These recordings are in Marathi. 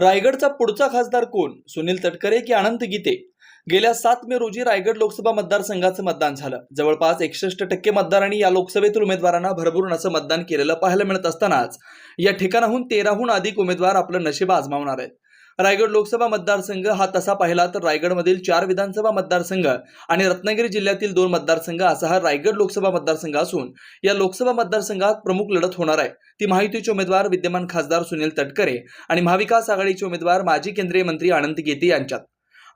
रायगडचा पुढचा खासदार कोण? सुनील तटकरे की अनंत गीते? गेल्या सात मे रोजी रायगड लोकसभा मतदारसंघाचं मतदान झालं. जवळपास एकसष्ट टक्के मतदारांनी या लोकसभेतील उमेदवारांना भरभरून असं मतदान केलेलं पाहायला मिळत असतानाच या ठिकाणाहून तेराहून अधिक उमेदवार आपलं नशीब आजमावणार आहेत. रायगड लोकसभा मतदारसंघ हा तसा पाहिला तर रायगडमधील चार विधानसभा मतदारसंघ आणि रत्नागिरी जिल्ह्यातील दोन मतदारसंघ असा हा रायगड लोकसभा मतदारसंघ असून या लोकसभा मतदारसंघात प्रमुख लढत होणार आहे. ती महायुतीचे उमेदवार विद्यमान खासदार सुनील तटकरे आणि महाविकास आघाडीचे उमेदवार माजी केंद्रीय मंत्री अनंत गीते यांच्यात.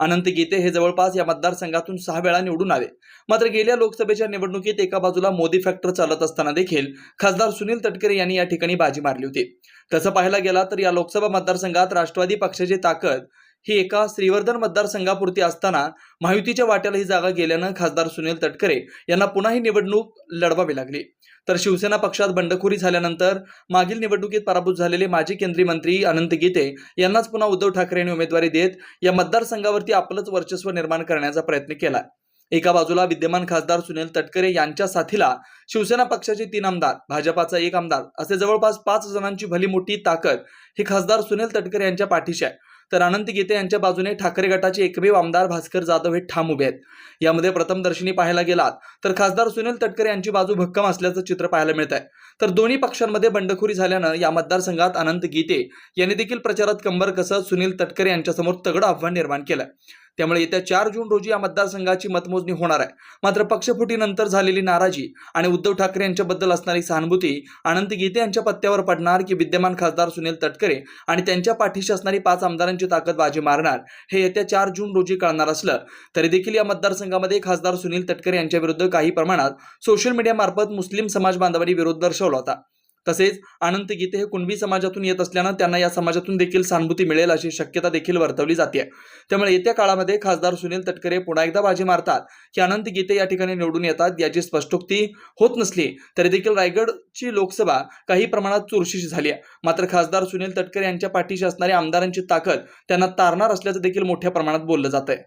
अनंत गीते हे जवळपास या मतदारसंघातून सहा वेळा निवडून आले. मात्र गेल्या लोकसभेच्या निवडणुकीत एका बाजूला मोदी फॅक्टर चालत असताना देखील खासदार सुनील तटकरे यांनी या ठिकाणी बाजी मारली होती. तसं पाहायला गेला तर या लोकसभा मतदारसंघात राष्ट्रवादी पक्षाची ताकद ही एका श्रीवर्धन मतदारसंघापुरती असताना महायुतीच्या वाट्याला ही जागा गेल्यानं खासदार सुनील तटकरे यांना पुन्हा ही निवडणूक लढवावी लागली. तर शिवसेना पक्षात बंडखोरी झाल्यानंतर मागील निवडणुकीत पराभूत झालेले माजी केंद्रीय मंत्री अनंत गीते यांनाच पुन्हा उद्धव ठाकरे यांनी उमेदवारी देत या मतदारसंघावरती आपलंच वर्चस्व निर्माण करण्याचा प्रयत्न केला. एका बाजूला विद्यमान खासदार सुनील तटकरे यांच्या साथीला शिवसेना पक्षाचे तीन आमदार भाजपाचा एक आमदार असे जवळपास पाच जणांची भली मोठी ताकद ही खासदार सुनील तटकरे यांच्या पाठीशी आहे. तर अनंत गीते यांच्या बाजूने ठाकरे गटाचे एकमेव आमदार भास्कर जाधव हे ठाम उभे आहेत. यामध्ये प्रथमदर्शनी पाहायला गेलात तर खासदार सुनील तटकरे यांची बाजू भक्कम असल्याचं चित्र पाहायला मिळत आहे तर दोन्ही पक्षांमध्ये बंडखोरी झाल्यानं या मतदारसंघात अनंत गीते यांनी देखील प्रचारात कंबर कसत सुनील तटकरे यांच्यासमोर तगडं आव्हान निर्माण केलं त्यामुळे येत्या चार जून रोजी या मतदारसंघाची मतमोजणी होणार आहे. मात्र पक्षफुटीनंतर झालेली नाराजी आणि उद्धव ठाकरे यांच्याबद्दल असणारी सहानुभूती अनंत गीते यांच्या पत्त्यावर पडणार की विद्यमान खासदार सुनील तटकरे आणि त्यांच्या पाठीशी असणारी पाच आमदारांची ताकद बाजी मारणार हे येत्या चार जून रोजी कळणार असलं. तरी देखील या मतदारसंघामध्ये खासदार सुनील तटकरे यांच्या विरुद्ध काही प्रमाणात सोशल मीडियामार्फत मुस्लिम समाज बांधवांनी विरोध दर्शवला होता. तसेच अनंत गीते हे कुणबी समाजातून येत असल्यानं त्यांना या समाजातून देखील सहानुभूती मिळेल अशी शक्यता देखील वर्तवली जाते. त्यामुळे येत्या काळामध्ये खासदार सुनील तटकरे पुन्हा एकदा बाजी मारतात की अनंत गीते या ठिकाणी निवडून येतात याची स्पष्टोक्ती होत नसली तरी देखील रायगडची लोकसभा काही प्रमाणात चुरशीची झाली आहे. मात्र खासदार सुनील तटकरे यांच्या पाठीशी असणाऱ्या आमदारांची ताकद त्यांना तारणार असल्याचं देखील मोठ्या प्रमाणात बोललं जात आहे